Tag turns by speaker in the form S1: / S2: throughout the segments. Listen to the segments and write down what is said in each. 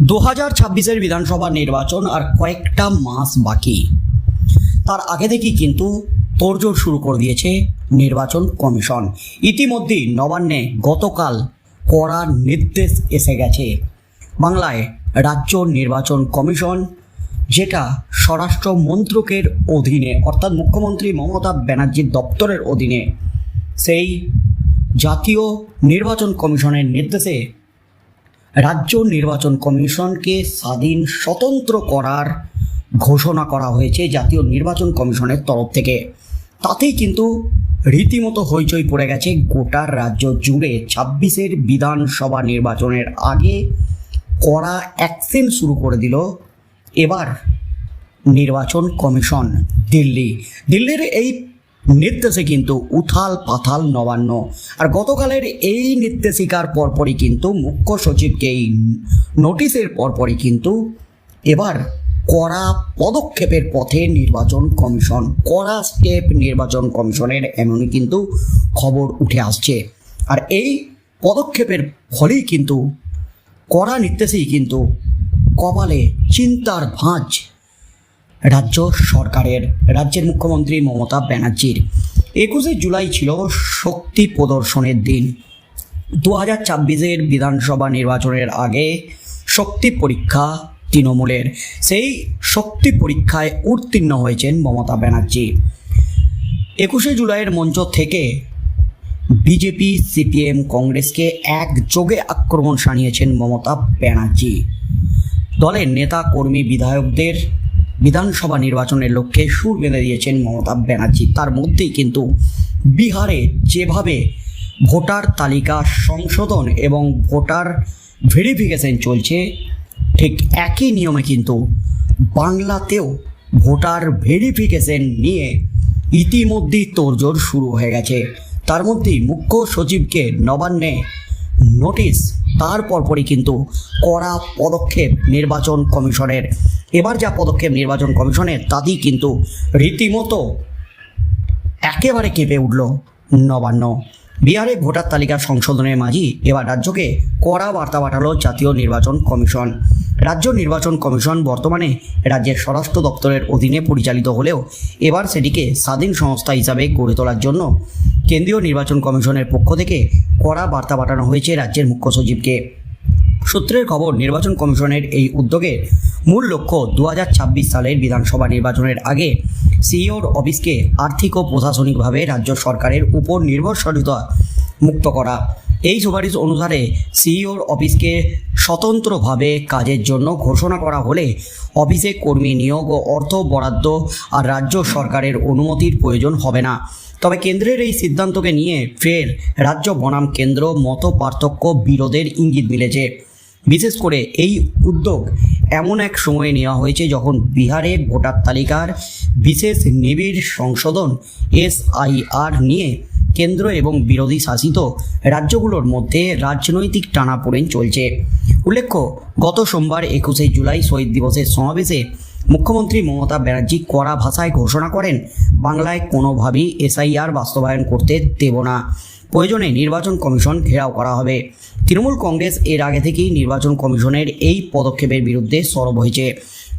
S1: দু হাজার ছাব্বিশের বিধানসভা নির্বাচন আর কয়েকটা মাস বাকি। তার আগে থেকেই কিন্তু তোড়জোড় শুরু করে দিয়েছে নির্বাচন কমিশন। ইতিমধ্যেই নবান্নে গতকাল কড়া নির্দেশ এসে গেছে। বাংলায় রাজ্য নির্বাচন কমিশন, যেটা স্বরাষ্ট্র মন্ত্রকের অধীনে, অর্থাৎ মুখ্যমন্ত্রী মমতা ব্যানার্জির দপ্তরের অধীনে, সেই জাতীয় নির্বাচন কমিশনের নির্দেশে রাজ্য নির্বাচন কমিশনকে স্বাধীন স্বতন্ত্র করার ঘোষণা করা হয়েছে জাতীয় নির্বাচন কমিশনের তরফ থেকে। তাতেই কিন্তু রীতিমতো হইচই পড়ে গেছে গোটা রাজ্য জুড়ে। ছাব্বিশের বিধানসভা নির্বাচনের আগে কড়া অ্যাকশন শুরু করে দিল এবার নির্বাচন কমিশন দিল্লি। দিল্লির এই নির্দেশে কিন্তু উথাল পাথাল নবান্ন। আর গতকালের এই নির্দেশিকার পরপরই কিন্তু মুখ্য সচিবকে এই নোটিশের পরপরই কিন্তু এবার কড়া পদক্ষেপের পথে নির্বাচন কমিশন, কড়া স্টেপ নির্বাচন কমিশনের এমনই কিন্তু খবর উঠে আসছে। আর এই পদক্ষেপের ফলেই কিন্তু কড়া নির্দেশেই কিন্তু কপালে চিন্তার ভাঁজ রাজ্য সরকারের রাজ্যের মুখ্যমন্ত্রী মমতা ব্যানার্জির। একুশে জুলাই ছিল শক্তি প্রদর্শনের দিন। দু হাজার ছাব্বিশের বিধানসভা নির্বাচনের আগে শক্তি পরীক্ষা তৃণমূলের। সেই শক্তি পরীক্ষায় উত্তীর্ণ হয়েছেন মমতা ব্যানার্জি। একুশে জুলাইয়ের মঞ্চ থেকে বিজেপি, সিপিএম, কংগ্রেসকে একযোগে আক্রমণ সানিয়েছেন মমতা ব্যানার্জি। দলের নেতা, কর্মী, বিধায়কদের বিধানসভা নির্বাচনের লক্ষ্যে সুর বেঁধে দিয়েছেন মমতা ব্যানার্জি। তার মধ্যেই কিন্তু বিহারে যেভাবে ভোটার তালিকা সংশোধন এবং ভোটার ভেরিফিকেশন চলছে, ঠিক একই নিয়মে কিন্তু বাংলাতেও ভোটার ভেরিফিকেশন নিয়ে ইতিমধ্যেই তোড়জোড় শুরু হয়ে গেছে। তার মধ্যেই মুখ্য সচিবকে নবান্নে নোটিশ তার পরপরই কিন্তু কড়া পদক্ষেপ নির্বাচন কমিশনের এবার যা পদক্ষেপ নির্বাচন কমিশনের, তাতেই কিন্তু রীতিমতো একেবারে কেঁপে উঠল নবান্ন। বিহারে ভোটার তালিকা সংশোধনের মাঝি এবার রাজ্যকে কড়া বার্তা পাঠালো জাতীয় নির্বাচন কমিশন। রাজ্য নির্বাচন কমিশন বর্তমানে রাজ্যের স্বরাষ্ট্র দপ্তরের অধীনে পরিচালিত হলেও এবার সেটিকে স্বাধীন সংস্থা হিসাবে গড়ে তোলার জন্য কেন্দ্রীয় নির্বাচন কমিশনের পক্ষ থেকে কড়া বার্তা পাঠানো হয়েছে রাজ্যের মুখ্য সচিবকে। সূত্রের খবর, নির্বাচন কমিশনের এই উদ্যোগে মূল লক্ষ্য দু হাজার ছাব্বিশ সালের বিধানসভা নির্বাচনের আগে সিইওর অফিসকে আর্থিক ও প্রশাসনিকভাবে রাজ্য সরকারের উপর নির্ভরশীলতা মুক্ত করা। এই সুপারিশ অনুসারে সিইওর অফিসকে স্বতন্ত্রভাবে কাজের জন্য ঘোষণা করা হলে অফিসে কর্মী নিয়োগ ও অর্থ বরাদ্দ আর রাজ্য সরকারের অনুমতির প্রয়োজন হবে না। তবে কেন্দ্রের এই সিদ্ধান্তকে নিয়ে ফের রাজ্য বনাম কেন্দ্র মত পার্থক্য বিরোধের ইঙ্গিত মিলেছে। বিশেষ করে এই উদ্যোগ এমন এক সময়ে নেওয়া হয়েছে যখন বিহারে ভোটার তালিকার বিশেষ নিবিড় সংশোধন এসআইআর নিয়ে কেন্দ্র এবং বিরোধী শাসিত রাজ্যগুলোর মধ্যে রাজনৈতিক টানাপোড়েন চলছে। উল্লেখ্য, গত সোমবার একুশে জুলাই শহীদ দিবসের সমাবেশে মুখ্যমন্ত্রী মমতা ব্যানার্জি কড়া ভাষায় ঘোষণা করেন, বাংলায় কোনোভাবেই এসআইআর বাস্তবায়ন করতে দেব না। প্রয়োজনে নির্বাচন কমিশন ঘেরাও করা হবে। তৃণমূল কংগ্রেস এর আগে থেকেই নির্বাচন কমিশনের এই পদক্ষেপের বিরুদ্ধে সরব হয়েছে।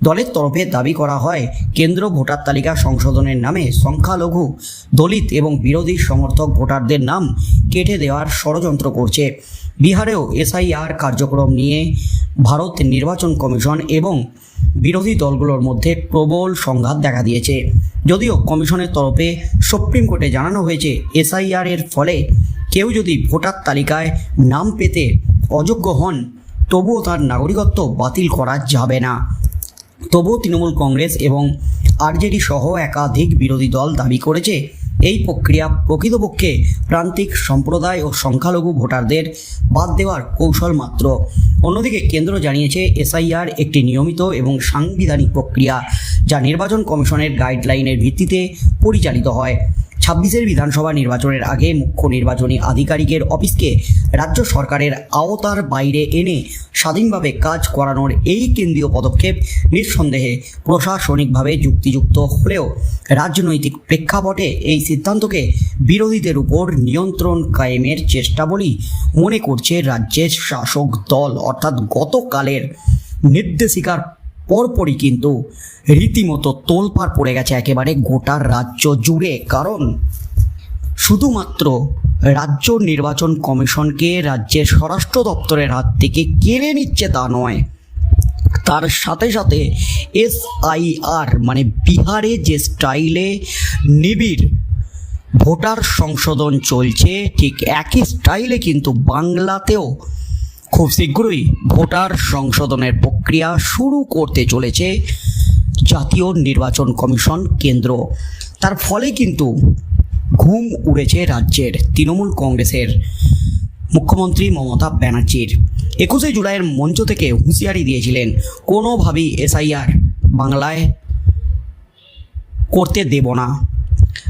S1: দলের তরফে দাবি করা হয়, কেন্দ্র ভোটার তালিকা সংশোধনের নামে সংখ্যালঘু, দলিত এবং বিরোধী সমর্থক ভোটারদের নাম কেটে দেওয়ার ষড়যন্ত্র করছে। বিহারেও এসআইআর কার্যক্রম নিয়ে ভারত নির্বাচন কমিশন এবং বিরোধী দলগুলোর মধ্যে প্রবল সংঘাত দেখা দিয়েছে। যদিও কমিশনের তরফে সুপ্রিম কোর্টে জানানো হয়েছে, এসআইআর এর ফলে কেউ যদি ভোটার তালিকায় নাম পেতে অযোগ্য হন, তবুও তার নাগরিকত্ব বাতিল করা যাবে না। তবুও তৃণমূল কংগ্রেস এবং আরজেডি সহ একাধিক বিরোধী দল দাবি করেছে এই প্রক্রিয়া প্রকৃতপক্ষে প্রান্তিক সম্প্রদায় ও সংখ্যালঘু ভোটারদের বাদ দেওয়ার কৌশল মাত্র। অন্যদিকে কেন্দ্র জানিয়েছে এসআইআর একটি নিয়মিত এবং সাংবিধানিক প্রক্রিয়া যা নির্বাচন কমিশনের গাইডলাইনের ভিত্তিতে পরিচালিত হয়। ছাব্বিশের বিধানসভা নির্বাচনের আগে মুখ্য নির্বাচনী আধিকারিকের অফিসকে রাজ্য সরকারের আওতার বাইরে এনে স্বাধীনভাবে কাজ করানোর এই কেন্দ্রীয় পদক্ষেপ নিঃসন্দেহে প্রশাসনিকভাবে যুক্তিযুক্ত হলেও রাজনৈতিক প্রেক্ষাপটে এই সিদ্ধান্তকে বিরোধীদের উপর নিয়ন্ত্রণ কায়েমের চেষ্টা বলেই মনে করছে রাজ্যের শাসক দল, অর্থাৎ গতকালের নির্দেশিকার পরপরই কিন্তু রীতিমতো তোলপাড় পড়ে গেছে একেবারে গোটা রাজ্য জুড়ে। কারণ শুধুমাত্র রাজ্য নির্বাচন কমিশনকে রাজ্যের স্বরাষ্ট্র দপ্তরের হাত থেকে কেড়ে নিচ্ছে তা নয়। তার সাথে সাথে এসআইআর মানে বিহারে যে স্টাইলে নিবিড় ভোটার সংশোধন চলছে, ঠিক একই স্টাইলে কিন্তু বাংলাতেও খুব শীঘ্রই ভোটার সংশোধনের প্রক্রিয়া শুরু করতে চলেছে জাতীয় নির্বাচন কমিশন কেন্দ্র। তার ফলে কিন্তু ঘুম উড়েছে রাজ্যের তৃণমূল কংগ্রেসের মুখ্যমন্ত্রী মমতা ব্যানার্জির। একুশে জুলাইয়ের মঞ্চ থেকে হুঁশিয়ারি দিয়েছিলেন, কোনোভাবেই এসআইআর বাংলায় করতে দেব না।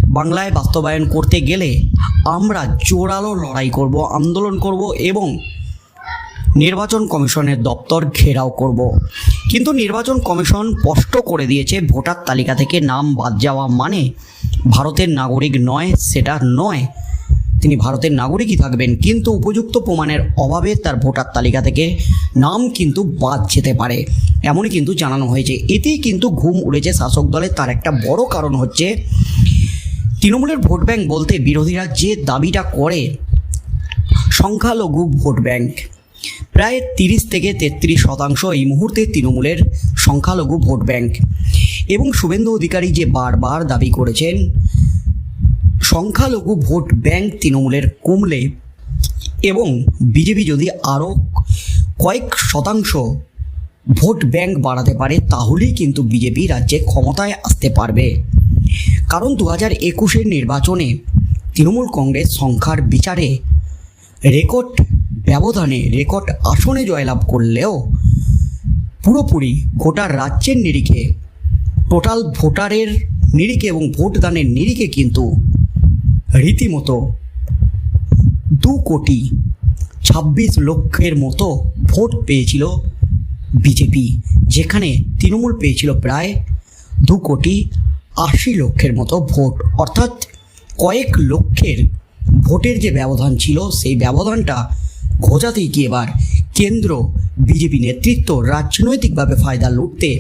S1: বাংলায় বাস্তবায়ন করতে গেলে আমরা জোরালো লড়াই করব, আন্দোলন করব এবং নির্বাচন কমিশনের দপ্তর ঘেরাও করব। কিন্তু নির্বাচন কমিশন স্পষ্ট করে দিয়েছে, ভোটার তালিকা থেকে নাম বাদ যাওয়া মানে ভারতের নাগরিক নয়, সেটা নয়। তিনি ভারতের নাগরিকই থাকবেন, কিন্তু উপযুক্ত প্রমাণের অভাবে তার ভোটার তালিকা থেকে নাম কিন্তু বাদ যেতে পারে। এমনই কিন্তু জানানো হয়েছে। এতেই কিন্তু ঘুম উড়েছে শাসক দলের। তার একটা বড় কারণ হচ্ছে, তৃণমূলের ভোট ব্যাংক বলতে বিরোধীরা যে দাবিটা করে, সংখ্যালঘু ভোট ব্যাংক। প্রায় তিরিশ থেকে তেত্রিশ শতাংশ এই মুহূর্তে তৃণমূলের সংখ্যালঘু ভোট ব্যাংক। এবং শুভেন্দু অধিকারী যে বারবার দাবি করেছেন, সংখ্যালঘু ভোট ব্যাংক তৃণমূলের কমলে এবং বিজেপি যদি আরও কয়েক শতাংশ ভোট ব্যাংক বাড়াতে পারে, তাহলেই কিন্তু বিজেপি রাজ্যে ক্ষমতায় আসতে পারবে। কারণ দু হাজার একুশের নির্বাচনে তৃণমূল কংগ্রেস সংখ্যার বিচারে রেকর্ড ব্যবধানে রেকর্ড আসনে জয়লাভ করলেও পুরোপুরি গোটা রাজ্যের নিরিখে, টোটাল ভোটারের নিরিখে এবং ভোটদানের নিরিখে কিন্তু রীতিমতো দু কোটি ছাব্বিশ লক্ষের মতো ভোট পেয়েছিল বিজেপি, যেখানে তৃণমূল পেয়েছিল প্রায় দু কোটি আশি লক্ষের মতো ভোট। অর্থাৎ কয়েক লক্ষের ভোটের যে ব্যবধান ছিল, সেই ব্যবধানটা ঘোচাতেই কি এবার? কেন্দ্র, বিজেপি নেতৃত্ব রাজনৈতিকভাবে ফায়দা লুটতে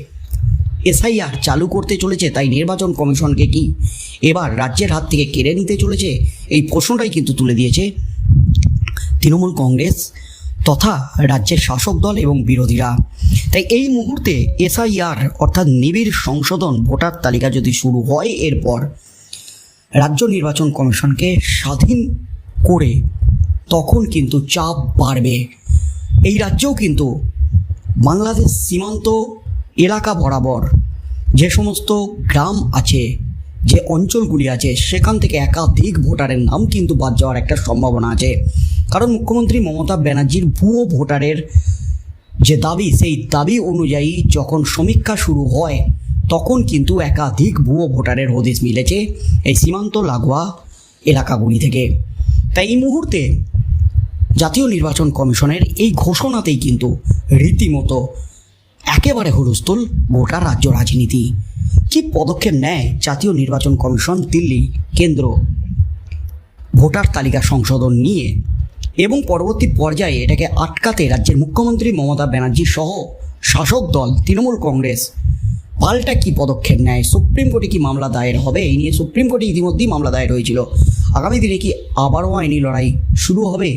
S1: এসআইআর চালু করতে চলেছে, তাই নির্বাচন কমিশনকে কি এবার রাজ্যের হাত থেকে কেড়ে নিতে চলেছে? এই প্রশ্নটাই কিন্তু তুলে দিয়েছে তৃণমূল কংগ্রেস তথা রাজ্যের শাসক দল এবং বিরোধীরা। তাই এই মুহূর্তে এসআইআর অর্থাৎ নিবিড় সংশোধন ভোটার তালিকা যদি শুরু হয়, এরপর রাজ্য নির্বাচন কমিশনকে স্বাধীন করে তখন কিন্তু চাপ বাড়বে। এই রাজ্যেও কিন্তু বাংলাদেশ সীমান্ত এলাকা বরাবর যে সমস্ত গ্রাম আছে, যে অঞ্চলগুলি আছে, সেখান থেকে একাধিক ভোটারের নাম কিন্তু বাদ যাওয়ার একটা সম্ভাবনা আছে। কারণ মুখ্যমন্ত্রী মমতা ব্যানার্জির ভুয়ো ভোটারের যে দাবি, সেই দাবি অনুযায়ী যখন সমীক্ষা শুরু হয়, তখন কিন্তু একাধিক ভুয়ো ভোটারের হদিশ মিলেছে এই সীমান্ত লাগোয়া এলাকাগুলি থেকে। তাই এই মুহূর্তে জাতীয় নির্বাচন কমিশনের এই ঘোষণাতেই কিন্তু রীতিমতো একেবারে হুলস্থুল গোটা রাজ্য রাজনীতি। কি পদক্ষেপ নেয় জাতীয় নির্বাচন কমিশন দিল্লি কেন্দ্র? ভোটার তালিকা সংশোধন নিয়ে এবং পরবর্তী পর্যায়ে এটাকে আটকাতে রাজ্যের মুখ্যমন্ত্রী মমতা ব্যানার্জি সহ শাসক দল, তৃণমূল কংগ্রেস, পাল্টা কি পদক্ষেপ নেয়? সুপ্রিম কোর্টে কি মামলা দায়ের হবে? এই নিয়ে সুপ্রিম কোর্টে ইতিমধ্যেই মামলা দায়ের হয়েছিল। আগামী দিনে কি আবারও আইনি লড়াই শুরু হবে?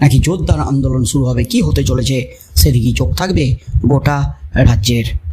S1: নাকি জোরদার আন্দোলন শুরু হবে? কি হতে চলেছে? সেদিকেই চোখ থাকবে গোটা রাজ্যের।